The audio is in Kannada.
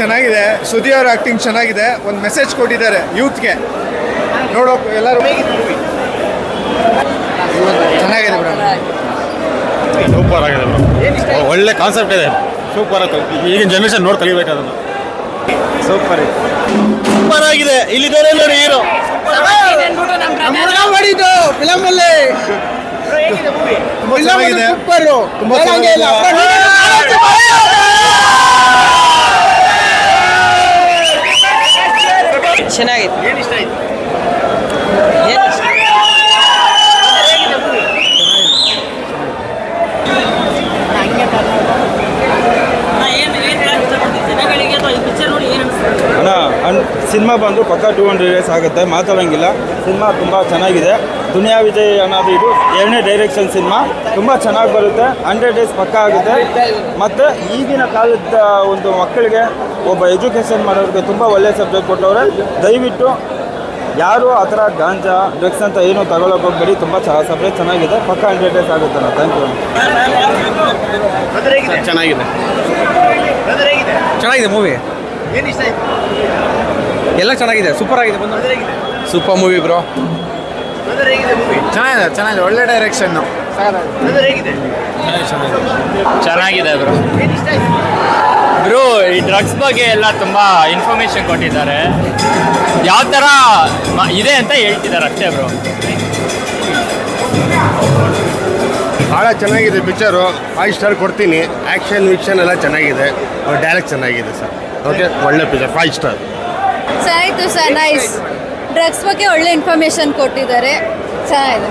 ಚೆನ್ನಾಗಿದೆ. ಸುದಿ ಅವ್ರ ಆಕ್ಟಿಂಗ್ ಚೆನ್ನಾಗಿದೆ. ಒಂದು ಮೆಸೇಜ್ ಕೊಟ್ಟಿದ್ದಾರೆ ಯೂತ್ಗೆ ನೋಡೋ ಎಲ್ಲರೂ ಚೆನ್ನಾಗಿದೆ ಮೇಡಮ್. ಸೂಪರ್ ಆಗಿದೆ. ಒಳ್ಳೆ ಕಾನ್ಸೆಪ್ಟ್ ಇದೆ. ಸೂಪರ್ ಆಯ್ತು. ಈಗಿನ ಜನರೇಷನ್ ನೋಡಿ ಕಲಿಬೇಕು ಅದನ್ನು. ಸೂಪರ್ ಸೂಪರ್ ಆಗಿದೆ. ಇಲ್ಲಿದ್ದಾರೆ ನೋಡಿ ಹೀರೋ ಮಾಡಿದ್ದು ಫಿಲಮ್ ಅಲ್ಲಿ ತುಂಬಾ ಚೆನ್ನಾಗಿದೆ ತುಂಬಾ ಚೆನ್ನಾಗಿದೆ ಚೆನ್ನಾಗಿತ್ತು ಏನು ಇಷ್ಟ ಜನಗಳಿಗೆ ಅಥವಾ ಈ ಪಿಕ್ಚರ್ ನೋಡಿ ಏನು ಅನಿಸ್ತು ಅನ್ ಸಿನಿಮಾ ಬಂದು ಪಕ್ಕ ಟೂ ಹಂಡ್ರೆಡ್ ಡೇಸ್ ಆಗುತ್ತೆ ಮಾತಾಡೋಂಗಿಲ್ಲ. ಸಿನಿಮಾ ತುಂಬ ಚೆನ್ನಾಗಿದೆ. ದುನಿಯಾ ವಿಜಯ್ ಅನ್ನೋದು ಇದು ಎರಡನೇ ಡೈರೆಕ್ಷನ್ ಸಿನಿಮಾ. ತುಂಬ ಚೆನ್ನಾಗಿ ಬರುತ್ತೆ ಹಂಡ್ರೆಡ್ ಡೇಸ್ ಪಕ್ಕ ಆಗುತ್ತೆ. ಮತ್ತು ಈಗಿನ ಕಾಲದ ಒಂದು ಮಕ್ಕಳಿಗೆ ಒಬ್ಬ ಎಜುಕೇಷನ್ ಮಾಡೋರಿಗೆ ತುಂಬ ಒಳ್ಳೆಯ ಸಬ್ಜೆಕ್ಟ್ ಕೊಟ್ಟವ್ರೆ ದಯವಿಟ್ಟು ಯಾರು ಆ ಥರ ಗಾಂಜಾ ಡ್ರಗ್ಸ್ ಅಂತ ಏನು ತಗೊಳ್ಳೋಕೆ ಹೋಗ್ಬೇಡಿ ತುಂಬ ಸಬ್ಜೆಕ್ಟ್ ಚೆನ್ನಾಗಿದೆ. ಪಕ್ಕ ಹಂಡ್ರೆಡ್ ಡೇಸ್ ಆಗುತ್ತೆ ಅಣ್ಣ. ಥ್ಯಾಂಕ್ ಯು ಚೆನ್ನಾಗಿದೆ. ಚೆನ್ನಾಗಿದೆ. ಮೂವಿ ಎಲ್ಲ ಚೆನ್ನಾಗಿದೆ ಸೂಪರ್ ಆಗಿದೆ ಬಂದು. ಸೂಪರ್ ಮೂವಿ ಬ್ರೋ ಚೆನ್ನಾಗಿದೆ ಚೆನ್ನಾಗಿದೆ ಒಳ್ಳೆ ಡೈರೆಕ್ಷನ್ ಚೆನ್ನಾಗಿದೆ ಬ್ರೋ ಬ್ರೋ ಈ ಡ್ರಗ್ಸ್ ಬಗ್ಗೆ ಎಲ್ಲ ತುಂಬ ಇನ್ಫಾರ್ಮೇಶನ್ ಕೊಟ್ಟಿದ್ದಾರೆ. ಯಾವ ಥರ ಮ- ಇದೆ ಅಂತ ಹೇಳ್ತಿದ್ದಾರೆ ಅಷ್ಟೇ ಬ್ರೋ ಭಾಳ ಚೆನ್ನಾಗಿದೆ ಪಿಕ್ಚರು ಫೈವ್ ಸ್ಟಾರ್ ಕೊಡ್ತೀನಿ. ಆ್ಯಕ್ಷನ್ ವಿಕ್ಷನ್ ಎಲ್ಲ ಚೆನ್ನಾಗಿದೆ. ಡೈರೆಕ್ಟ್ ಚೆನ್ನಾಗಿದೆ ಸರ್ ಓಕೆ ಒಳ್ಳೆ ಪಿಜ್ಜಾ ಫೈವ್ ಸ್ಟಾರ್ ಚೆನ್ನಾಗಿತ್ತು ಸರ್ ನೈಸ್ ಡ್ರಗ್ಸ್ ಬಗ್ಗೆ ಒಳ್ಳೆ ಇನ್ಫಾರ್ಮೇಶನ್ ಕೊಟ್ಟಿದ್ದಾರೆ. ಚೆನ್ನಾಗಿದೆ.